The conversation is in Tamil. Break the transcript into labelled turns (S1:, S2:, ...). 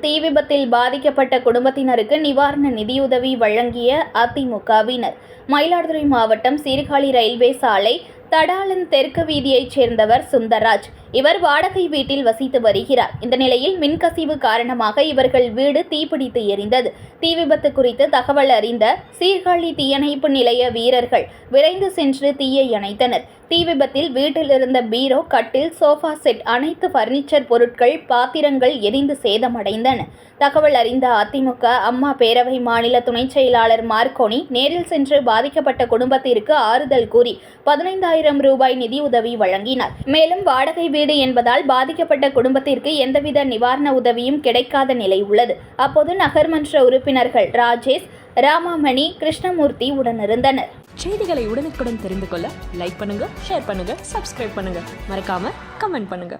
S1: தீ விபத்தில் பாதிக்கப்பட்ட குடும்பத்தினருக்கு நிவாரண நிதியுதவி வழங்கிய அதிமுகவினர். மயிலாடுதுறை மாவட்டம் சீர்காழி ரயில்வே சாலை தடாலன் தெற்கு வீதியைச் சேர்ந்தவர் சுந்தரராஜ். இவர் வாடகை வீட்டில் வசித்து வருகிறார். இந்த நிலையில் மின்கசிவு காரணமாக இவர்கள் வீடு தீப்பிடித்து எரிந்தது. தீ விபத்து குறித்து தகவல் அறிந்த சீர்காழி தீயணைப்பு நிலைய வீரர்கள் விரைந்து சென்று தீயை அணைத்தனர். தீ விபத்தில் வீட்டில் இருந்த பீரோ கட்டில் சோஃபா செட் அனைத்து பர்னிச்சர் பொருட்கள் பாத்திரங்கள் எரிந்து சேதமடைந்தன. தகவல் அறிந்த அதிமுக அம்மா பேரவை மாநில துணைச் செயலாளர் மார்க்கோனி நேரில் சென்று பாதிக்கப்பட்ட குடும்பத்திற்கு ஆறுதல் கூறி பதினைந்தாயிரம் ரூபாய் நிதியுதவி வழங்கினார். மேலும் வாடகை வீடு என்பதால் பாதிக்கப்பட்ட குடும்பத்திற்கு எந்தவித நிவாரண உதவியும் கிடைக்காத நிலை உள்ளது. அப்போது நகர்மன்ற உறுப்பினர்கள் ராஜேஷ் ராமாமணி கிருஷ்ணமூர்த்தி உடனிருந்தனர்.
S2: செய்திகளை உடனுக்குடன் தெரிந்து கொள்ள லைக் பண்ணுங்க ஷேர் பண்ணுங்க சப்ஸ்கிரைப் பண்ணுங்க. மறக்காம கமெண்ட் பண்ணுங்க.